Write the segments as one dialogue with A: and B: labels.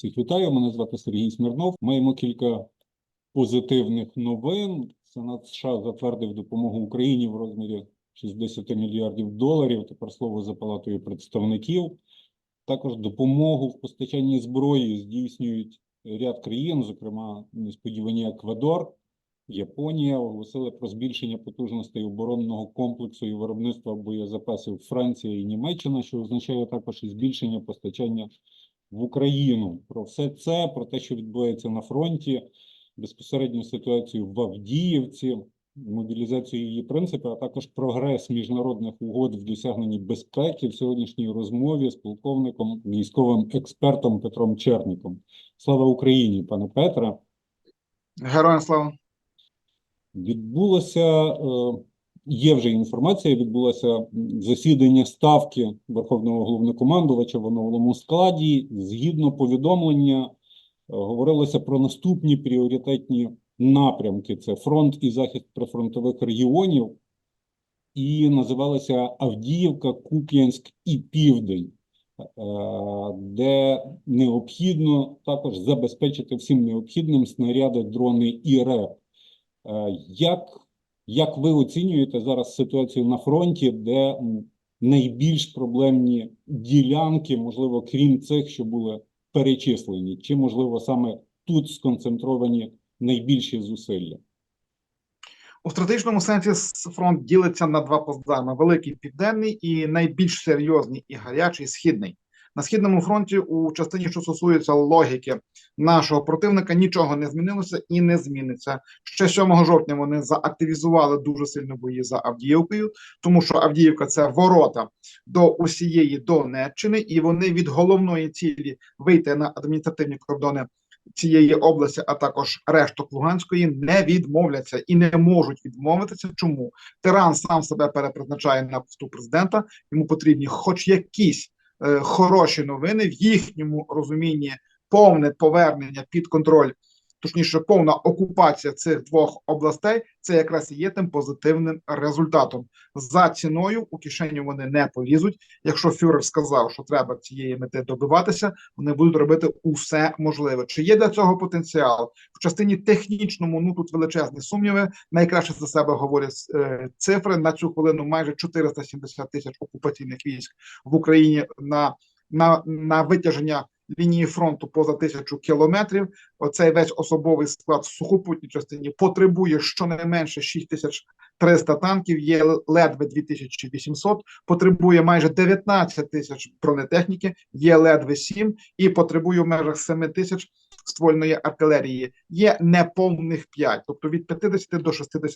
A: Всіх вітаю. Мене звати Сергій Смірнов. Маємо кілька позитивних новин. Сенат США затвердив допомогу Україні в розмірі 60 мільярдів доларів. Тепер слово за палатою представників. Також допомогу в постачанні зброї здійснюють ряд країн, зокрема несподівані Еквадор, Японія оголосили про збільшення потужностей оборонного комплексу і виробництва боєзапасів Франція і Німеччина, що означає також і збільшення постачання в Україну. Про все це, про те, що відбувається на фронті, безпосередню ситуацію в Авдіївці, мобілізацію її принципи, а також прогрес міжнародних угод в досягненні безпеки в сьогоднішній розмові з полковником, військовим експертом Петром Черником. Слава Україні, пане Петре.
B: Героям слава.
A: Відбулося, е, є вже інформація, відбулося засідання ставки Верховного головнокомандувача в оновленому складі. Згідно повідомлення, е, говорилося про наступні пріоритетні напрямки: це фронт і захист прифронтових регіонів, і називалися Авдіївка, Куп'янськ і Південь, е, де необхідно також забезпечити всім необхідним снаряди, дрони і РЕП. Е, Як, як ви оцінюєте зараз ситуацію на фронті, де найбільш проблемні ділянки, можливо, крім цих, що були перечислені, чи можливо саме тут сконцентровані найбільші зусилля?
B: У стратегічному сенсі фронт ділиться на два плацдарми: великий південний і найбільш серйозний і гарячий східний. На східному фронті, у частині, що стосується логіки нашого противника, нічого не змінилося і не зміниться. Ще 7 жовтня вони заактивізували дуже сильно бої за Авдіївкою, тому що Авдіївка це ворота до усієї Донеччини, і вони від головної цілі вийти на адміністративні кордони цієї області, а також решток Луганської, не відмовляться і не можуть відмовитися. Чому тиран сам себе перепризначає на посту президента? Йому потрібні, хоч якісь хороші новини в їхньому розумінні, повне повернення під контроль. Точніше, повна окупація цих двох областей це якраз і є тим позитивним результатом. За ціною у кишеню вони не полізуть. Якщо Фюрер сказав, що треба цієї мети добиватися, вони будуть робити усе можливе. Чи є для цього потенціал в частині технічному? Ну тут величезні сумніви. Найкраще за себе говорять е, цифри на цю хвилину. Майже 470 тисяч окупаційних військ в Україні на, на, на витяження лінії фронту поза тисячу кілометрів. Оцей весь особовий склад в сухопутній частині потребує щонайменше 6300 танків. Є ледве 2800, потребує майже 19 тисяч бронетехніки, є ледве 7 і потребує в межах 7 тисяч ствольної артилерії. Є неповних 5, тобто від 50 до 60%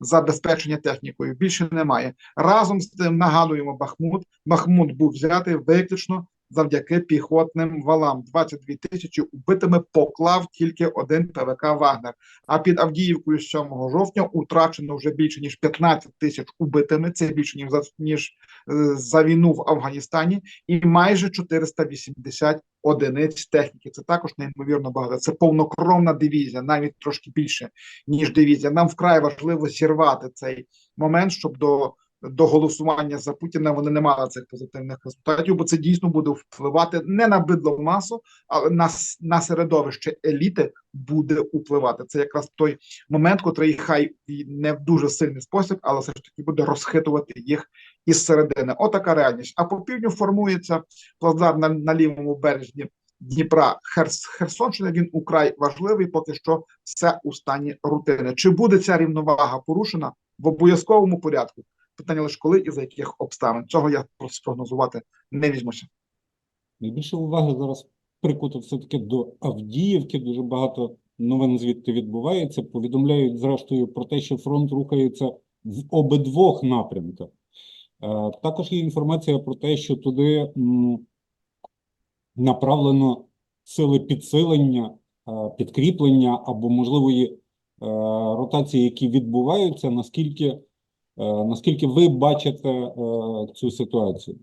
B: забезпечення технікою. Більше немає. Разом з тим нагадуємо Бахмут. Бахмут був взятий виключно завдяки піхотним валам. 22 тисячі убитими поклав тільки один ПВК Вагнер. А під Авдіївкою з 7 жовтня утрачено вже більше ніж 15 тисяч убитими. Це більше ніж за ніж е, за війну в Афганістані, і майже 480 одиниць техніки. Це також неймовірно багато. Це повнокровна дивізія, навіть трошки більше ніж дивізія. Нам вкрай важливо зірвати цей момент, щоб до до голосування за Путіна вони не мали цих позитивних результатів, бо це дійсно буде впливати не на бидлову масу, а на, на середовище еліти буде впливати. Це якраз той момент, котрий хай і не в дуже сильний спосіб, але все ж таки буде розхитувати їх із середини. Отака реальність. А по півдню формується плацдарм на, на лівому березі Дніпра Херс, Херсонщини. Він украй важливий, поки що все у стані рутини. Чи буде ця рівновага порушена в обов'язковому порядку? Питання лише коли і за яких обставин. Цього я спрогнозувати не візьмуся.
A: Найбільше уваги зараз прикуто все-таки до Авдіївки. Дуже багато новин звідти відбувається. Повідомляють зрештою про те, що фронт рухається в обидвох напрямках. Е, Також є інформація про те, що туди направлено сили підсилення, е, підкріплення або можливої е, ротації, які відбуваються. Наскільки, наскільки ви бачите е, цю ситуацію?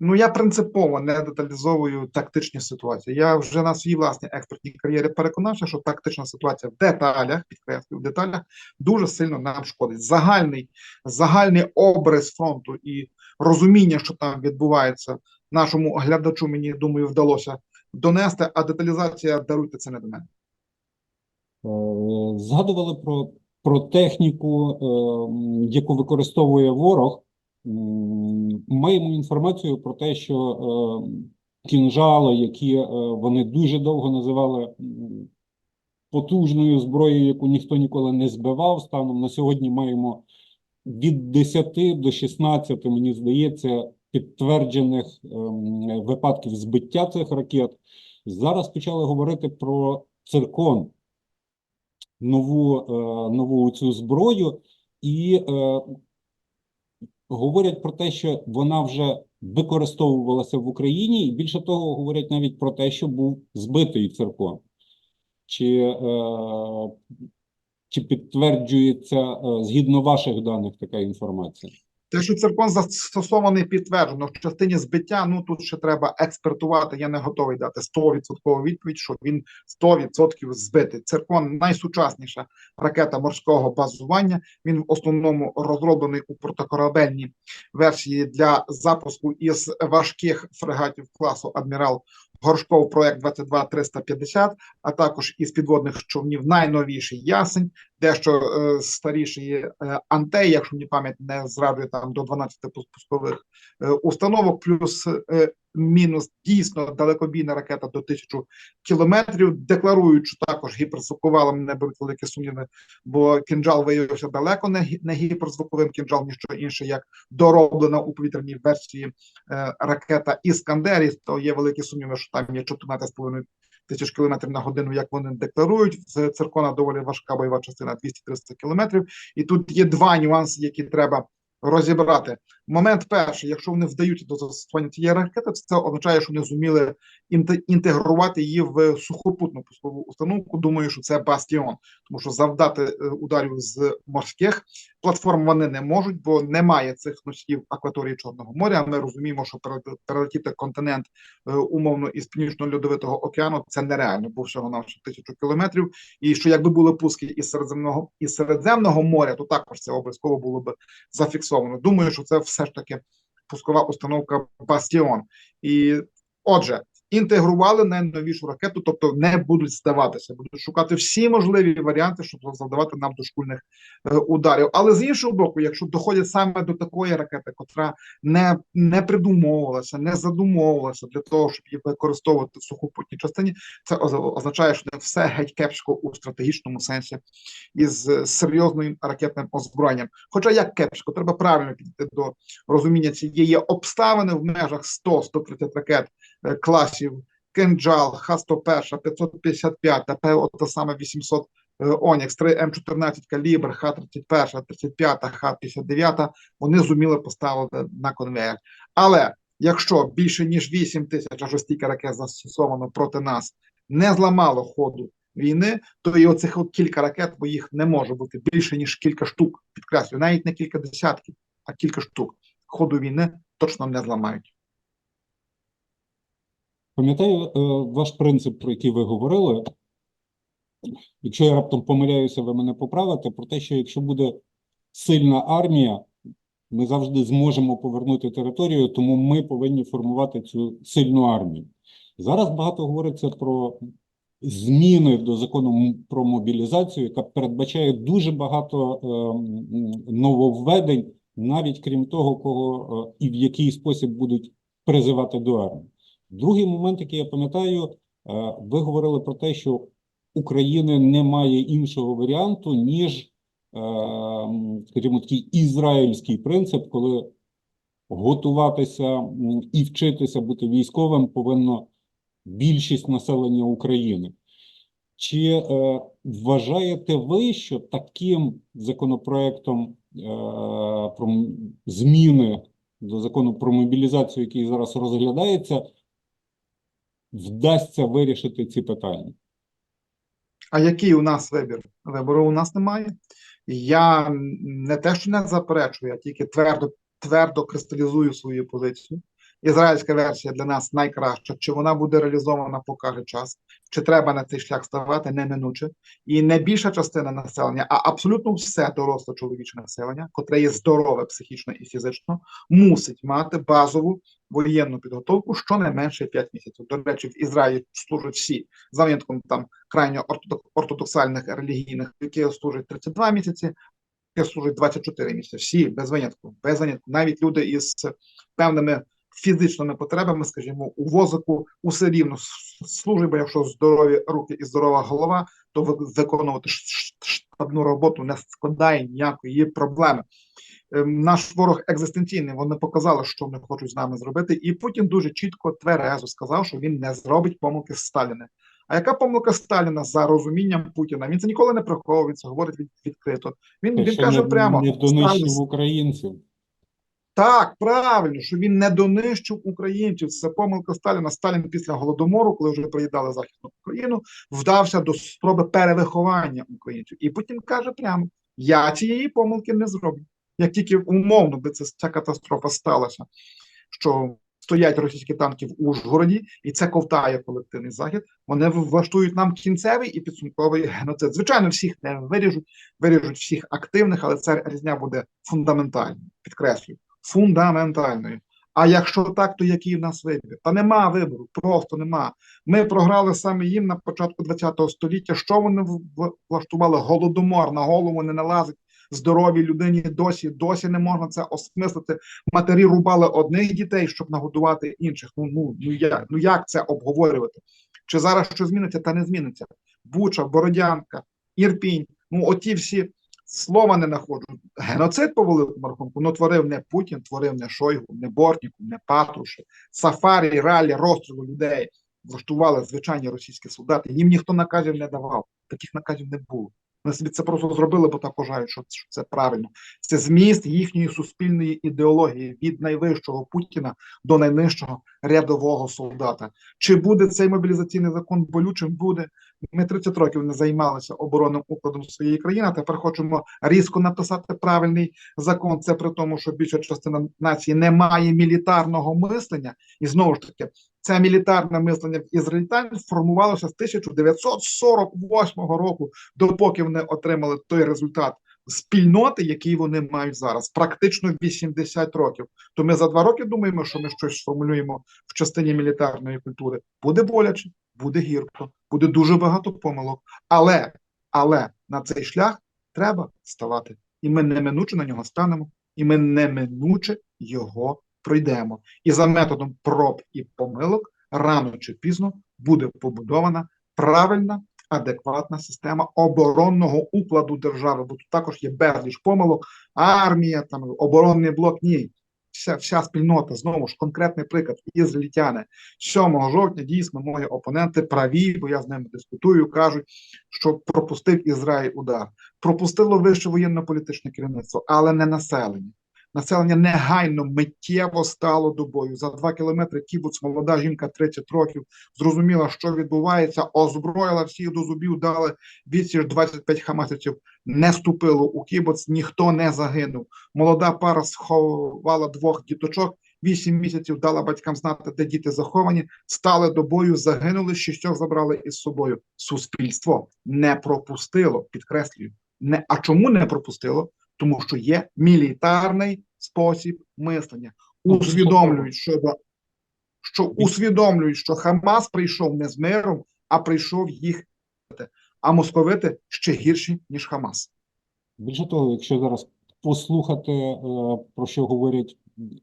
B: Ну я принципово не деталізовую тактичні ситуації. Я вже на своїй власній експертній кар'єрі переконався, що тактична ситуація в деталях, підкреслюю, в деталях дуже сильно нам шкодить. Загальний загальний образ фронту і розуміння, що там відбувається, нашому глядачу, мені думаю, вдалося донести, а деталізація даруйте це не до мене.
A: Е, Згадували про, про техніку, е, яку використовує ворог. Маємо інформацію про те, що е, кінжали, які е, вони дуже довго називали потужною зброєю, яку ніхто ніколи не збивав. Станом на сьогодні маємо від 10 до 16, мені здається, підтверджених ем, випадків збиття цих ракет. Зараз почали говорити про циркон, нову, е, нову цю зброю, і е, говорять про те, що вона вже використовувалася в Україні, і більше того, говорять навіть про те, що був збитий циркон. Чи, е, чи підтверджується згідно ваших даних така інформація?
B: Те, що циркон застосований, підтверджено в частині збиття. Ну тут ще треба експертувати. Я не готовий дати 100% відповідь, що він 100% збитий. Циркон найсучасніша ракета морського базування. Він в основному розроблений у протикорабельній версії для запуску із важких фрегатів класу Адмірал Горшков проект 22350, а також із підводних човнів найновіший ясень, дещо е, старіший е, якщо мені пам'ять не зраджує там до 12 пускових е, установок, плюс мінус дійсно далекобійна ракета до 1000 кілометрів. Декларують, що також гіперзвуковалом не беруть великі сумніви, бо кінжал виявився далеко не, гі- не гіперзвуковим. Кінжал ніщо інше, як дороблена у повітряній версії ракета Іскандер. І то є великі сумніви, що там є 14,5 тисяч кілометрів на годину, як вони декларують. В циркона доволі важка бойова частина 200-300 кілометрів. І тут є два нюанси, які треба розібрати. Момент перший, якщо вони вдаються до застосування цієї ракети, це означає, що вони зуміли інте- інтегрувати її в сухопутну пускову установку. Думаю, що це бастіон, тому що завдати е, ударів з морських платформ вони не можуть, бо немає цих носіїв акваторії Чорного моря. Ми розуміємо, що переле- перелетіти континент е, умовно із північно-льодовитого океану це нереально, бо всього на тисячу кілометрів. І що якби були пуски із середземного із середземного моря, то також це обов'язково було б зафіксовано. Думаю, що це все ж таки пускова установка Бастіон. І отже, інтегрували найновішу ракету, тобто не будуть здаватися, будуть шукати всі можливі варіанти, щоб завдавати нам дошкульних е, ударів. Але з іншого боку, якщо доходять саме до такої ракети, котра не, не придумовувалася, не задумовувалася для того, щоб її використовувати в сухопутній частині, це означає, що не все геть кепсько у стратегічному сенсі із е, серйозним ракетним озброєнням. Хоча як кепсько, треба правильно підійти до розуміння цієї обставини в межах 100-130 ракет класів Кинджал, Х-101, 555, та от саме 800 е, Онікс, 3 М14 калібр, Х-31, 35, Х-59, вони зуміли поставити на конвейер. Але якщо більше ніж 8 тисяч, аж стільки ракет застосовано проти нас, не зламало ходу війни, то і оцих кілька ракет, бо їх не може бути більше ніж кілька штук. Підкреслюю, навіть не кілька десятків, а кілька штук. Ходу війни точно не зламають.
A: Пам'ятаю е, ваш принцип, про який ви говорили. Якщо я раптом помиляюся, ви мене поправите, про те, що якщо буде сильна армія, ми завжди зможемо повернути територію, тому ми повинні формувати цю сильну армію. Зараз багато говориться про зміни до закону про мобілізацію, яка передбачає дуже багато е, нововведень, навіть крім того, кого е, і в який спосіб будуть призивати до армії. Другий момент, який я пам'ятаю, е, ви говорили про те, що України немає іншого варіанту, ніж, е, скажімо, такий ізраїльський принцип, коли готуватися і вчитися бути військовим повинно більшість населення України. Чи е, вважаєте ви, що таким законопроектом е, про зміни до закону про мобілізацію, який зараз розглядається, вдасться вирішити ці питання?
B: А який у нас вибір? Вибору у нас немає. Я не те, що не заперечую, я тільки твердо, твердо кристалізую свою позицію. Ізраїльська версія для нас найкраща. Чи вона буде реалізована, покаже час. Чи треба на цей шлях ставати неминуче. І не більша частина населення, а абсолютно все доросле чоловіче населення, котре є здорове психічно і фізично, мусить мати базову воєнну підготовку щонайменше 5 місяців. До речі, в Ізраїлі служать всі за винятком там крайньо ортодоксальних релігійних, які служать 32 місяці, які служать 24 місяці. Всі без винятку, без винятку. Навіть люди із певними фізичними потребами, скажімо, у возику усе рівно с- служить, бо якщо здорові руки і здорова голова, то ви- виконувати штабну роботу не складає ніякої проблеми. Ем, Наш ворог екзистенційний, вони показали, що вони хочуть з нами зробити, і Путін дуже чітко тверезо сказав, що він не зробить помилки Сталіна. А яка помилка Сталіна за розумінням Путіна? Він це ніколи не приховує, він це говорить відкрито. Він, він каже
A: не,
B: прямо
A: не
B: Сталін
A: українців.
B: Так, правильно, що він не донищив українців. Це помилка Сталіна. Сталін після голодомору, коли вже приїдали Західну Україну, вдався до спроби перевиховання українців. І Путін каже прямо: я цієї помилки не зроблю. Як тільки умовно би це ця катастрофа сталася, що стоять російські танки в Ужгороді, і це ковтає колективний захід. Вони влаштують нам кінцевий і підсумковий геноцид. Звичайно, всіх не виріжуть, виріжуть всіх активних, але ця різня буде фундаментальною. Підкреслюю фундаментальною. А якщо так, то який в нас вибір? Та нема вибору, просто нема. Ми програли саме їм на початку ХХ століття. Що вони влаштували? Голодомор на голову не налазить здоровій людині досі, досі не можна це осмислити. Матері рубали одних дітей, щоб нагодувати інших. Ну, ну, ну, як, ну як це обговорювати? Чи зараз що зміниться, та не зміниться? Буча, Бородянка, Ірпінь, ну оті всі слова не знаходжу. Геноцид по великому рахунку, ну творив не Путін, творив не Шойгу, не Бортніку, не Патрушев. Сафарі, ралі, розстрілу людей влаштували звичайні російські солдати. Їм ніхто наказів не давав. Таких наказів не було. Вони собі це просто зробили, бо так вважають, що це правильно. Це зміст їхньої суспільної ідеології від найвищого Путіна до найнижчого рядового солдата. Чи буде цей мобілізаційний закон болючим? Буде. Ми 30 років не займалися оборонним укладом своєї країни. а Тепер хочемо різко написати правильний закон. Це при тому, що більша частина нації не має мілітарного мислення, і знову ж таки. Це мілітарне мислення ізраїльтян формувалося з 1948 року, допоки вони отримали той результат спільноти, який вони мають зараз, практично 80 років. То ми за два роки думаємо, що ми щось сформулюємо в частині мілітарної культури. Буде боляче, буде гірко, буде дуже багато помилок. Але, але на цей шлях треба ставати. І ми неминуче на нього станемо, і ми неминуче його пройдемо. І за методом проб і помилок рано чи пізно буде побудована правильна, адекватна система оборонного укладу держави, бо тут також є безліч помилок, армія, там оборонний блок. Ні, вся, вся спільнота, знову ж конкретний приклад, ізраїльтяни. 7 жовтня дійсно мої опоненти праві, бо я з ними дискутую, кажуть, що пропустив Ізраїль удар. Пропустило вище воєнно-політичне керівництво, але не населення. Населення негайно миттєво стало до бою. За два кілометри кібуц, молода жінка 30 років, зрозуміла, що відбувається, озброїла всіх до зубів, дали відсіч 25 хамасівців, не ступило у кібуц, ніхто не загинув. Молода пара сховала двох діточок, вісім місяців дала батькам знати, де діти заховані, стали до бою, загинули, шістьох забрали із собою. Суспільство не пропустило, підкреслюю. Не, а чому не пропустило? Тому що є мілітарний спосіб мислення. Усвідомлюють, що, що усвідомлюють, що Хамас прийшов не з миром, а прийшов їх. А московити ще гірші, ніж Хамас.
A: Більше того, якщо зараз послухати, е, про що говорять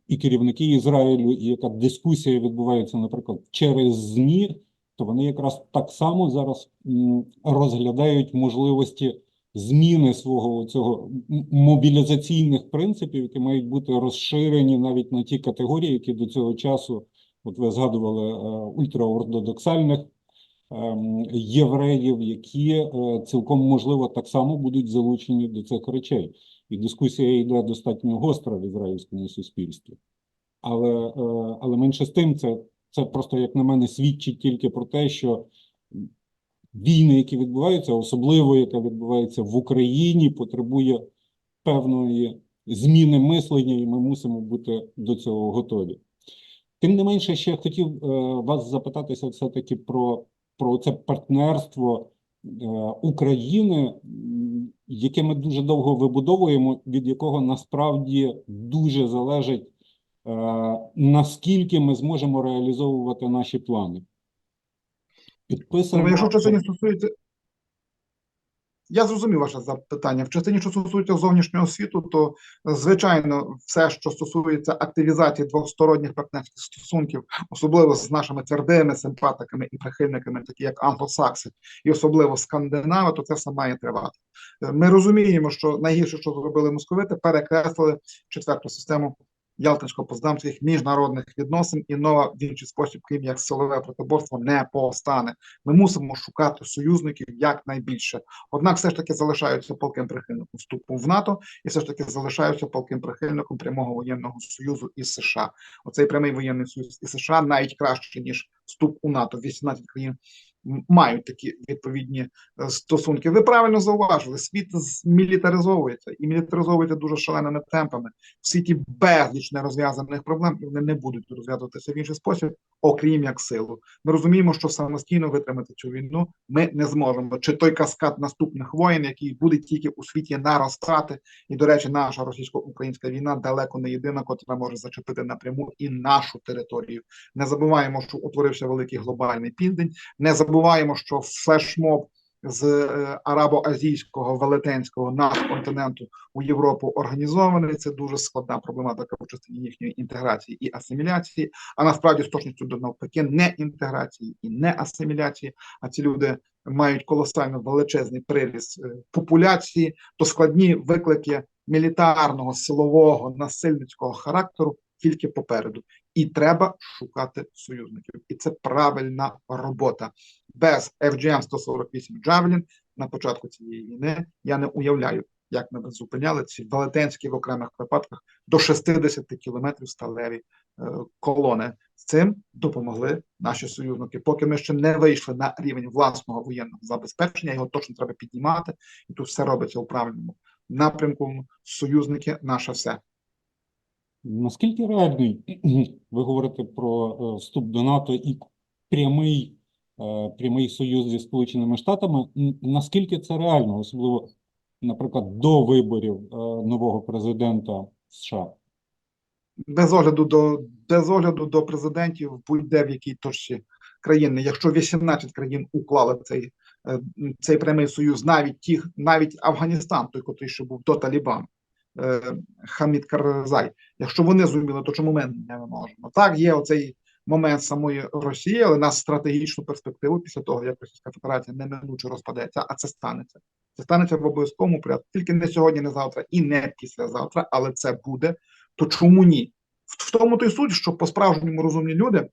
A: і керівники Ізраїлю, і яка дискусія відбувається, наприклад, через ЗМІ, то вони якраз так само зараз розглядають можливості зміни свого цього мобілізаційних принципів, які мають бути розширені навіть на ті категорії, які до цього часу, от ви згадували е, ультраортодоксальних ем, євреїв, які е, цілком можливо так само будуть залучені до цих речей. І дискусія йде достатньо гостра в ізраїльському суспільстві. Але, е, але менше з тим, це, це просто, як на мене, свідчить тільки про те, що війни, які відбуваються, особливо яка відбувається в Україні, потребує певної зміни мислення, і ми мусимо бути до цього готові. Тим не менше, ще хотів е, вас запитатися все-таки про, про це партнерство е, України, яке ми дуже довго вибудовуємо, від якого насправді дуже залежить, е, наскільки ми зможемо реалізовувати наші плани. Підписано.
B: Ну, якщо в частині стосується. Я зрозумів ваше запитання. В частині, що стосується зовнішнього світу, то звичайно, все, що стосується активізації двосторонніх партнерських стосунків, особливо з нашими твердими симпатиками і прихильниками, такі як англосакси, і особливо скандинави, то це все має тривати. Е, Ми розуміємо, що найгірше, що зробили московити, перекреслили четверту систему Ялтинсько-Поздамських міжнародних відносин, і нова в інший спосіб, крім як силове протиборство, не постане. Ми мусимо шукати союзників якнайбільше. Однак, все ж таки залишаються палким прихильником вступу в НАТО, і все ж таки залишаються палким прихильником прямого воєнного союзу із США. Оцей прямий воєнний союз із США навіть краще ніж вступ у НАТО. 18 країн мають такі відповідні е, стосунки. Ви правильно зауважили, світ мілітаризовується і мілітаризовується дуже шаленими темпами. В світі безліч нерозв'язаних проблем, і вони не будуть розв'язуватися в інший спосіб, окрім як силу. Ми розуміємо, що самостійно витримати цю війну ми не зможемо. Чи той каскад наступних воєн, який буде тільки у світі наростати, і до речі, наша російсько-українська війна далеко не єдина, котра може зачепити напряму і нашу територію. Не забуваємо, що утворився великий глобальний південь. Не забуваємо, що флешмоб з е, арабо-азійського велетенського надконтиненту у Європу організований. Це дуже складна проблематика в частині їхньої інтеграції і асиміляції. А насправді з точністю до навпаки не інтеграції і не асиміляції. А ці люди мають колосально величезний приріст е, популяції, то складні виклики мілітарного, силового, насильницького характеру тільки попереду. І треба шукати союзників. І це правильна робота. Без FGM-148 Javelin на початку цієї війни я не уявляю, як ми зупиняли ці велетенські в окремих випадках до 60 кілометрів сталеві е, колони. З цим допомогли наші союзники. Поки ми ще не вийшли на рівень власного воєнного забезпечення, його точно треба піднімати, і тут все робиться у правильному напрямку. Союзники наше все.
A: Наскільки реальний ви говорите про е, вступ до НАТО і прямий, е, прямий союз зі Сполученими Штатами? Наскільки це реально, особливо, наприклад, до виборів е, нового президента США?
B: без огляду до без огляду до президентів будь-де в якій точці країни. Якщо 18 країн уклали цей, цей прямий союз, навіть ті, навіть Афганістан, той, котрий ще був до Талібану, Хамід Карзай, якщо вони зуміли, то чому ми не можемо? Так, є оцей момент самої Росії, але на стратегічну перспективу після того, як Російська Федерація неминуче розпадеться, а це станеться. Це станеться в обов'язковому порядку, тільки не сьогодні, не завтра і не післязавтра, але це буде. То чому ні? В, в тому то й суть, що по-справжньому розумні люди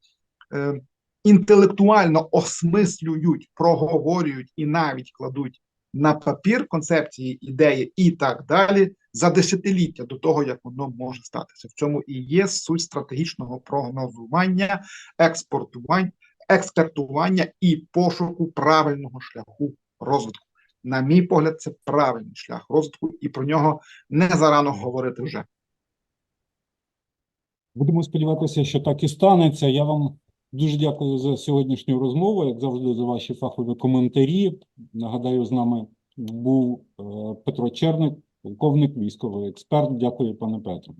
B: е, інтелектуально осмислюють, проговорюють і навіть кладуть на папір концепції, ідеї і так далі за десятиліття до того, як воно може статися. В цьому і є суть стратегічного прогнозування, експортування, експертування і пошуку правильного шляху розвитку. На мій погляд, це правильний шлях розвитку, і про нього не зарано говорити вже.
A: Будемо сподіватися, що так і станеться. Я вам дуже дякую за сьогоднішню розмову, як завжди, за ваші фахові коментарі. Нагадаю, з нами був е, Петро Черник, полковник, військовий експерт. Дякую, пане Петро.